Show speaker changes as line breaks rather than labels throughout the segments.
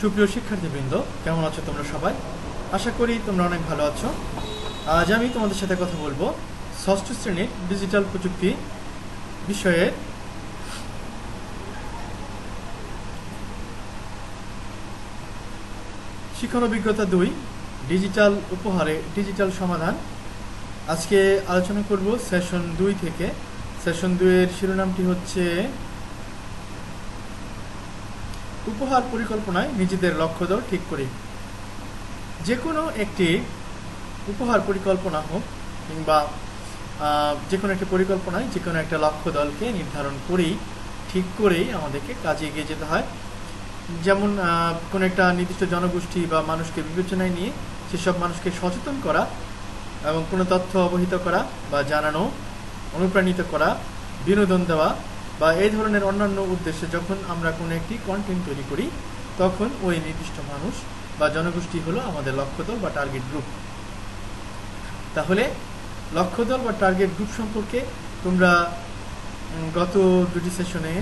সুপ্রিয় শিক্ষার্থীবৃন্দ, কেমন আছো তোমরা সবাই? আশা করি তোমরা অনেক ভালো আছো। আজ আমি তোমাদের সাথে কথা বলব ষষ্ঠ শ্রেণির ডিজিটাল প্রযুক্তি বিষয়ে। শিক্ষণ অভিজ্ঞতা দুই, ডিজিটাল উপহারে ডিজিটাল সমাধান। আজকে আলোচনা করব সেশন দুই থেকে। সেশন দুইয়ের শিরোনামটি হচ্ছে উপহার পরিকল্পনায় নিজেদের লক্ষ্য দর ঠিক করি। যে কোনো একটি উপহার পরিকল্পনা হোক কিংবা যে কোনো একটি পরিকল্পনায় যে কোনো একটা লক্ষ্য দলকে নির্ধারণ করেই, ঠিক করেই আমাদেরকে কাজে এগিয়ে যেতে হয়। যেমন কোনো একটা নির্দিষ্ট জনগোষ্ঠী বা মানুষকে বিবেচনায় নিয়ে সেসব মানুষকে সচেতন করা এবং কোনো তথ্য অবহিত করা বা জানানো, অনুপ্রাণিত করা, বিনোদন দেওয়া বা এই ধরনের অন্যান্য উদ্দেশ্যে যখন আমরা কোনো একটি কন্টেন্ট তৈরি করি, তখন ওই নির্দিষ্ট মানুষ বা জনগোষ্ঠী হলো আমাদের লক্ষ্য দল বা টার্গেট গ্রুপ তাহলে লক্ষ্য দল বা টার্গেট গ্রুপ সম্পর্কে তোমরা গত দুটি সেশনে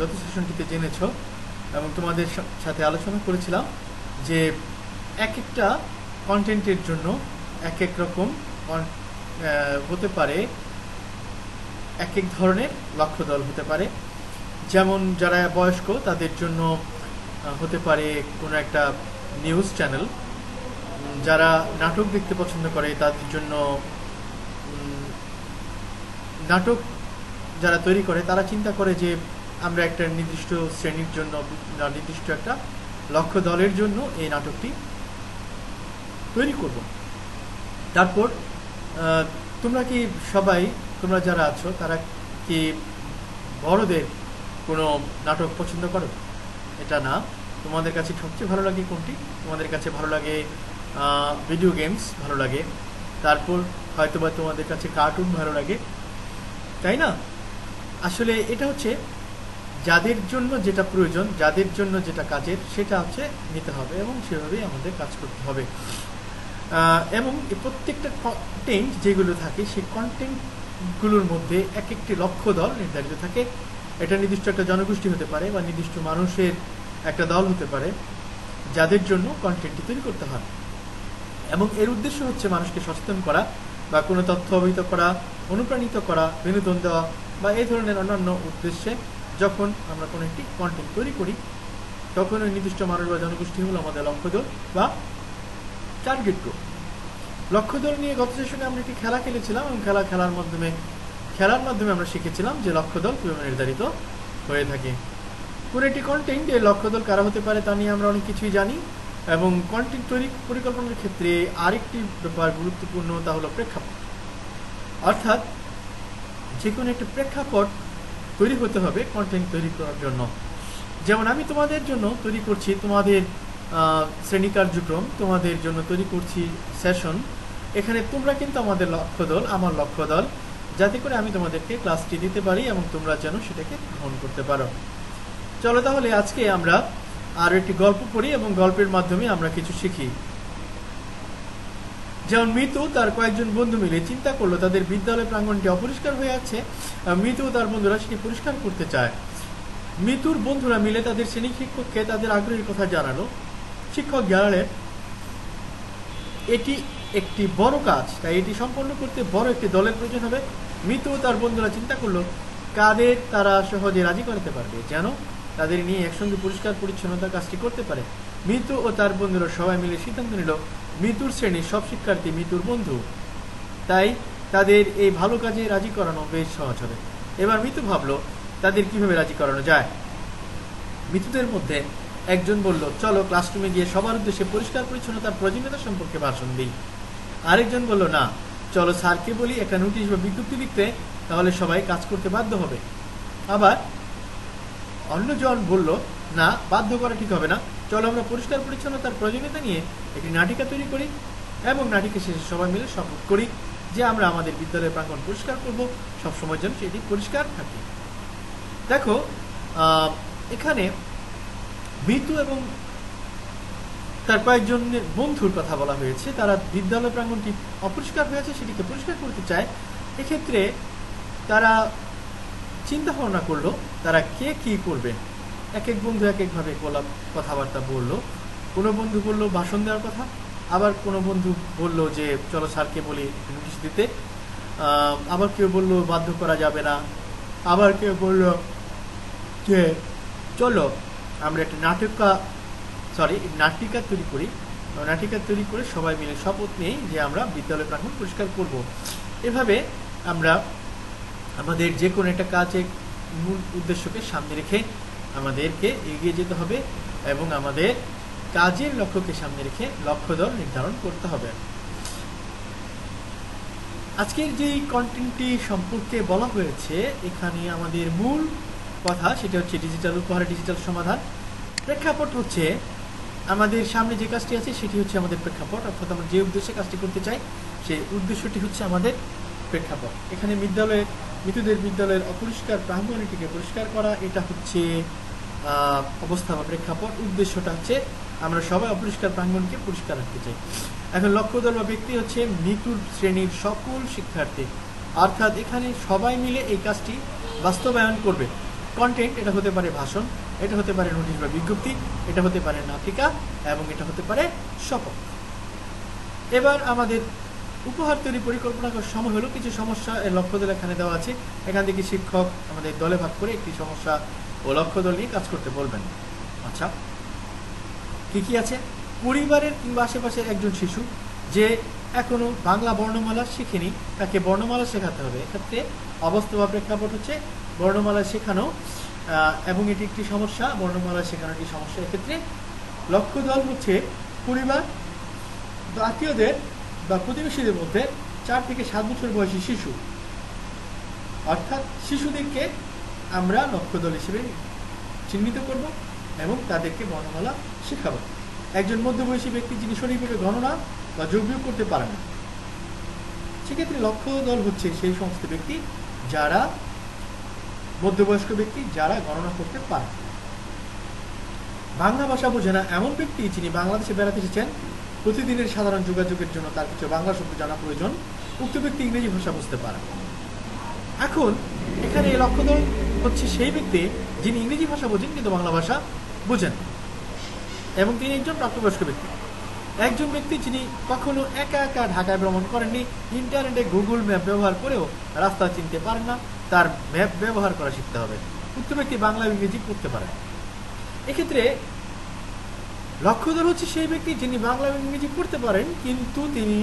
গত সেশনটিতে জেনেছ এবং তোমাদের সাথে আলোচনা করেছিলাম যে এক একটা কন্টেন্টের জন্য এক এক রকম হতে পারে এক এক ধরনের লক্ষ্য দল হতে পারে। যেমন যারা বয়স্ক, তাদের জন্য হতে পারে কোনো একটা নিউজ চ্যানেল। যারা নাটক দেখতে পছন্দ করে, তাদের জন্য নাটক যারা তৈরি করে, তারা চিন্তা করে যে আমরা একটা নির্দিষ্ট শ্রেণির জন্য নির্দিষ্ট একটা লক্ষ্য দলের জন্য এই নাটকটি তৈরি করব। তারপর তোমরা কি সবাই তোমরা যারা আছো, তারা কি বড়দের কোনো নাটক পছন্দ করো? এটা না। তোমাদের কাছে সবচেয়ে ভালো লাগে কোনটি? তোমাদের কাছে ভালো লাগে ভিডিও গেমস ভালো লাগে। তারপর হয়তোবা তোমাদের কাছে কার্টুন ভালো লাগে। তাই না? আসলে এটা হচ্ছে যাদের জন্য যেটা প্রয়োজন, যাদের জন্য যেটা কাজের, সেটা হচ্ছে নিতে হবে এবং সেভাবেই আমাদের কাজ করতে হবে। এবং প্রত্যেকটা কন্টেন্ট যেগুলো থাকে, সেই কন্টেন্টগুলোর মধ্যে এক একটি লক্ষ্য দল নির্ধারিত থাকে। এটা নির্দিষ্ট একটা জনগোষ্ঠী হতে পারে বা নির্দিষ্ট মানুষের একটা দল হতে পারে, যাদের জন্য কন্টেন্টটি তৈরি করতে হয়। এবং এর উদ্দেশ্য হচ্ছে মানুষকে সচেতন করা বা কোনো তথ্য অবহিত করা, অনুপ্রাণিত করা, বিনোদন দেওয়া বা এই ধরনের অন্যান্য উদ্দেশ্যে যখন আমরা কোনো একটি কন্টেন্ট তৈরি করি, তখন ওই নির্দিষ্ট মানুষ বা জনগোষ্ঠী হলো আমাদের লক্ষ্য দল বা টার্গেট গ্রুপ লক্ষ্য দল নিয়ে গত সেশনে আমরা একটি খেলা খেলেছিলাম এবং খেলা খেলার মাধ্যমে খেলার মাধ্যমে আমরা শিখেছিলাম যে লক্ষ্য দল কীভাবে নির্ধারিত হয়ে থাকে। কোনো একটি কন্টেন্ট লক্ষ্য দল কারা হতে পারে তা নিয়ে আমরা অনেক কিছুই জানি এবং কন্টেন্ট তৈরি পরিকল্পনার ক্ষেত্রে আরেকটি ব্যাপার গুরুত্বপূর্ণ তা হলো প্রেক্ষাপট। অর্থাৎ যে কোনো একটি প্রেক্ষাপট তৈরি হতে হবে কন্টেন্ট তৈরি করার জন্য। যেমন আমি তোমাদের জন্য তৈরি করছি তোমাদের শ্রেণি কার্যক্রম তোমাদের জন্য তৈরি করছি সেশন এখানে তোমরা কিন্তু আমাদের লক্ষ্য দল আমার লক্ষ্য দল যাতে করে আমি তোমাদেরকে ক্লাসটি দিতে পারি এবং তোমরা যেন সেটাকে গ্রহণ করতে পারো। চলো তাহলে আজকে আমরা আরও একটি গল্প পড়ি এবং গল্পের মাধ্যমে আমরা কিছু শিখি। যেমন মিতু তার কয়েকজন বন্ধু মিলে চিন্তা করল, তাদের বিদ্যালয় প্রাঙ্গণটি অপরিষ্কার হয়ে আছে। মিতু তার বন্ধুরা সেটি পরিষ্কার করতে চায়। মিতুর বন্ধুরা মিলে তাদের শ্রেণি শিক্ষককে তাদের আগ্রহের কথা জানালো। শিক্ষক জানালেন, এটি একটি বড় কাজ, তাই এটি সম্পন্ন করতে বড় একটি দলের প্রয়োজন হবে। মিতু তার বন্ধুরা চিন্তা করল, কাদের তারা সহজে রাজি করাতে পারবে? যেন তাদের নিয়ে একসঙ্গে পরিষ্কার পরিচ্ছন্নতার কাজটি করতে পারে। মিতু ও তার বন্ধুরা সবাই মিলে সিদ্ধান্ত নিল, মিতুর শ্রেণির সব শিক্ষার্থী মিতুর বন্ধু। তাই তাদের এই ভালো কাজে রাজি করানো বেশ সহজ হবে। এবার মিতু ভাবলো, তাদের কীভাবে রাজি করানো যায়? মিতুদের মধ্যে একজন বলল, চলো ক্লাসরুমে গিয়ে সবার উদ্দেশ্যে পরিষ্কার পরিচ্ছন্নতার প্রয়োজনীয়তা সম্পর্কে ভাষণ দিই। আরেকজন বলল, না, চলো স্যারকে বলি, একটা নোটিশ বা বিজ্ঞপ্তি লিখতে, তাহলে সবাই কাজ করতে বাধ্য হবে। আবার অন্যজন বলল, না, বাধ্য করা ঠিক হবে না। চলো আমরা পরিষ্কার পরিচ্ছন্নতার প্রয়োজনীয়তা নিয়ে একটি নাটিকা তৈরি করি এবং নাটিকা শেষে সবাই মিলে শপথ করি যে আমরা আমাদের বিদ্যালয়ের প্রাঙ্গণ পরিষ্কার করব। সবসময়ের জন্য সেটি পরিষ্কার থাকে। দেখো এখানে মৃত্যু এবং তার কয়েকজনের বন্ধুর কথা বলা হয়েছে। তারা বিদ্যালয় প্রাঙ্গণটি অপরিষ্কার হয়েছে, সেটিকে পরিষ্কার করতে চায়। এক্ষেত্রে তারা চিন্তা ভাবনা করল, তারা কে কি করবে? এক এক বন্ধু এক একভাবে গোলাপ কথাবার্তা বলল। কোনো বন্ধু বলল ভাষণ দেওয়ার কথা, আবার কোনো বন্ধু বলল যে, চলো স্যারকে বলি নোটিশ দিতে। আবার কেউ বলল, বাধ্য করা যাবে না। আবার কেউ বলল যে, চলো, আমরা একটা নাটকা সরি নাটিকা তৈরি করি। নাটিকা তৈরি করে সবাই মিলে শপথ নিই যে আমরা বিদ্যালয় প্রাঙ্গণ পরিষ্কার করব। এভাবে আমরা আমাদের যে কোনো একটা কাজে মূল উদ্দেশ্যকে সামনে রেখে আমাদেরকে এগিয়ে যেতে হবে এবং আমাদের কাজের লক্ষ্যকে সামনে রেখে লক্ষ্য দল নির্ধারণ করতে হবে। আজকের যে কন্টেন্টটি সম্পর্কে বলা হয়েছে, এখানে আমাদের মূল কথা সেটা হচ্ছে ডিজিটাল উপহার ডিজিটাল সমাধান। প্রেক্ষাপট হচ্ছে আমাদের সামনে যে কাজটি আছে, সেটি হচ্ছে আমাদের প্রেক্ষাপট। অর্থাৎ আমরা যে উদ্দেশ্যে কাজটি করতে চাই, সেই উদ্দেশ্যটি হচ্ছে আমাদের প্রেক্ষাপট। এখানে বিদ্যালয়ের, মৃতদের বিদ্যালয়ের অপরিষ্কার প্রাঙ্গণটিকে পরিষ্কার করা, এটা হচ্ছে অবস্থা বা প্রেক্ষাপট। উদ্দেশ্যটা হচ্ছে, আমরা সবাই অপরিষ্কার প্রাঙ্গণকে পরিষ্কার রাখতে চাই। এখন লক্ষ্যদল বা ব্যক্তি হচ্ছে মৃত্যুর শ্রেণির সকল শিক্ষার্থী। অর্থাৎ এখানে সবাই মিলে এই কাজটি বাস্তবায়ন করবে। কন্টেন্ট এটা হতে পারে ভাষণ, এটা হতে পারে নোটিশ বা বিজ্ঞপ্তি, এটা হতে পারে নাটিকা এবং এটা হতে পারে শপথ। এবার আমাদের উপহার তৈরি পরিকল্পনা করার সময় হলো, কিছু সমস্যা এর লক্ষ্য দল এখানে দেওয়া আছে। এখান থেকে শিক্ষক আমাদের দলে ভাগ করে একটি সমস্যা ও লক্ষ্য দল নিয়ে কাজ করতে বলবেন। আচ্ছা কি কি আছে? পরিবারের কিংবা আশেপাশের একজন শিশু যে এখনও বাংলা বর্ণমালা শিখেনি, তাকে বর্ণমালা শেখাতে হবে। এক্ষেত্রে অবস্থা বা প্রেক্ষাপট হচ্ছে বর্ণমালা শেখানো এবং এটি একটি সমস্যা, বর্ণমালা শেখানো একটি সমস্যা। এক্ষেত্রে লক্ষ্য দল হচ্ছে পরিবার বা আত্মীয়দের বা প্রতিবেশীদের মধ্যে চার থেকে সাত বছর বয়সী শিশু। অর্থাৎ শিশুদেরকে আমরা লক্ষ্য দল হিসেবে চিহ্নিত করব এবং তাদেরকে বর্ণমালা শেখাবো। একজন মধ্যবয়সী ব্যক্তি যিনি সঠিকভাবে গণনা বা যোগ করতে পারে না। সেক্ষেত্রে লক্ষ্য দল হচ্ছে সেই সমস্ত ব্যক্তি যারা মধ্যবয়স্ক ব্যক্তি যারা গণনা করতে পারে বাংলা ভাষা বোঝে না এমন ব্যক্তি যিনি বাংলাদেশে বেড়াতে এসেছেন। প্রতিদিনের সাধারণ যোগাযোগের জন্য তার কিছু বাংলা শব্দ জানা প্রয়োজন। উক্ত ব্যক্তি ইংরেজি ভাষা বুঝতে পারে। এখন এখানে এই লক্ষ্য দল হচ্ছে সেই ব্যক্তি যিনি ইংরেজি ভাষা বোঝেন কিন্তু বাংলা ভাষা বোঝেন। এবং তিনি একজন প্রাপ্তবয়স্ক ব্যক্তি। একজন ব্যক্তি যিনি কখনো একা একা ঢাকায় ভ্রমণ করেননি, ইন্টারনেটে গুগল ম্যাপ ব্যবহার করেও রাস্তা চিনতে পারেন না, তার ম্যাপ ব্যবহার করা শিখতে হবে। উক্ত ব্যক্তি বাংলা ইংরেজি পড়তে পারে। এক্ষেত্রে লক্ষ্যদল হচ্ছে সেই ব্যক্তি যিনি বাংলা ইংরেজি পড়তে পারেন, কিন্তু তিনি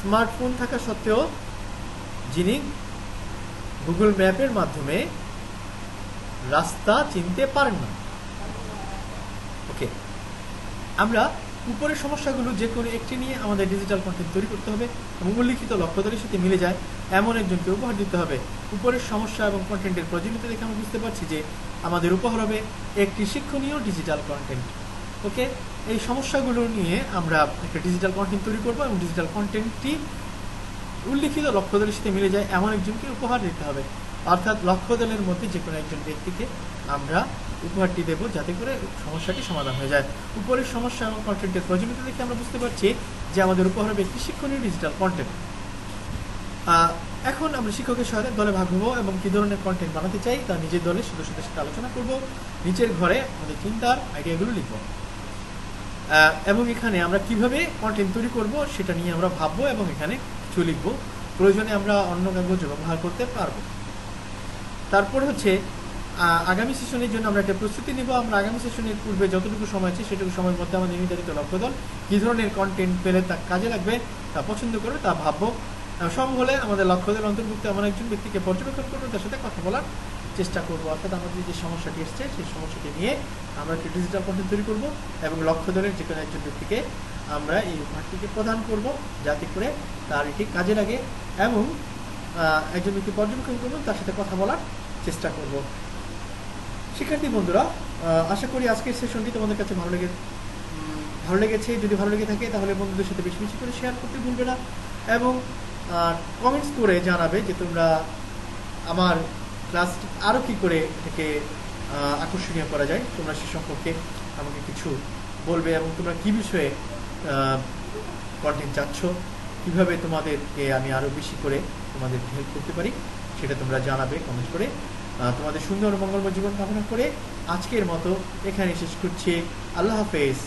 স্মার্টফোন থাকা সত্ত্বেও যিনি গুগল ম্যাপের মাধ্যমে রাস্তা চিনতে পারেন না। ওকে, আমরা উপরের সমস্যাগুলো যে কোনো একটি নিয়ে আমাদের ডিজিটাল কন্টেন্ট তৈরি করতে হবে এবং উল্লিখিত লক্ষ্যদলের সাথে মিলে যায়, এমন একজনকে উপহার দিতে হবে। উপরের সমস্যা এবং কন্টেন্টের প্রয়োজনীয়তা দেখে আমরা বুঝতে পারছি যে আমাদের উপহার হবে একটি শিক্ষণীয় ডিজিটাল কন্টেন্ট ওকে? এই সমস্যাগুলো নিয়ে আমরা একটা ডিজিটাল কন্টেন্ট তৈরি করব এবং ডিজিটাল কন্টেন্টটি উল্লিখিত লক্ষ্যদলের সাথে মিলে যায়, এমন একজনকে উপহার দিতে হবে। অর্থাৎ লক্ষ্যদলের মধ্যে যে কোনো একজন ব্যক্তিকে আমরা উপহারটি দেব যাতে করে সমস্যাটি সমাধান হয়ে যায়। উপরের সমস্যা এবং কন্টেন্টের প্রয়োজনীয়তা দেখে আমরা বুঝতে পারছি যে আমাদের উপহার ব্যক্তি শিক্ষণীয় ডিজিটাল কন্টেন্ট এখন আমরা শিক্ষকের সহায়তায় দলে ভাগ হব এবং কী ধরনের কন্টেন্ট বানাতে চাই তা নিজের দলের সদস্যদের সাথে আলোচনা করব। নিচের ঘরে আমাদের চিন্তার আইডিয়াগুলো লিখব। এবং এখানে আমরা কীভাবে কন্টেন্ট তৈরি করব সেটা নিয়ে আমরা ভাববো এবং এখানে কিছু লিখব। প্রয়োজনে আমরা অন্য কাগজ ব্যবহার করতে পারব। তারপর হচ্ছে আগামী সেশনের জন্য আমরা একটা প্রস্তুতি নিব। আমরা আগামী সেশনের পূর্বে যতটুকু সময় আছে, সেটুকু সময়ের মধ্যে আমাদের নির্ধারিত লক্ষ্য দল কী ধরনের কন্টেন্ট পেলে তা কাজে লাগবে, তা পছন্দ করবে তা ভাববো। সম্ভব হলে আমাদের লক্ষ্য দল অন্তর্ভুক্ত এমন একজন ব্যক্তিকে পর্যবেক্ষণ করব, তার সাথে কথা বলার চেষ্টা করব। অর্থাৎ আমাদের যে সমস্যাটি এসছে, সেই সমস্যাটি নিয়ে আমরা একটি ডিজিটাল কন্টেন্ট তৈরি করব এবং লক্ষ্য দলের যে কোনো একজন ব্যক্তিকে আমরা এই উপহারটিকে প্রদান করব, যাতে করে তার এটি কাজে লাগে এবং একজন ব্যক্তি পর্যবেক্ষণ করব, তার সাথে কথা বলার চেষ্টা করব। শিক্ষার্থী বন্ধুরা আশা করি আজকের সেশনটি তোমাদের কাছে ভালো লেগে ভালো লেগেছে। যদি ভালো লেগে থাকে, তাহলে বন্ধুদের সাথে বেশি বেশি করে শেয়ার করতে ভুলবে না। এবং কমেন্টস করে জানাবে যে তোমরা আমার ক্লাস আরও কি করে এটাকে আকর্ষণীয় করা যায়। তোমরা সে সম্পর্কে আমাকে কিছু বলবে এবং তোমরা কি বিষয়ে কন্টেন্ট চাচ্ছ, কীভাবে তোমাদেরকে আমি আরও বেশি করে তোমাদের হেল্প করতে পারি। সেটা তোমরা জানাবে কমেন্ট করে। তোমাদের সুন্দর মঙ্গলময় জীবন কামনা করে আজকের মতো এখানে শেষ করছি। আল্লাহ হাফেজ।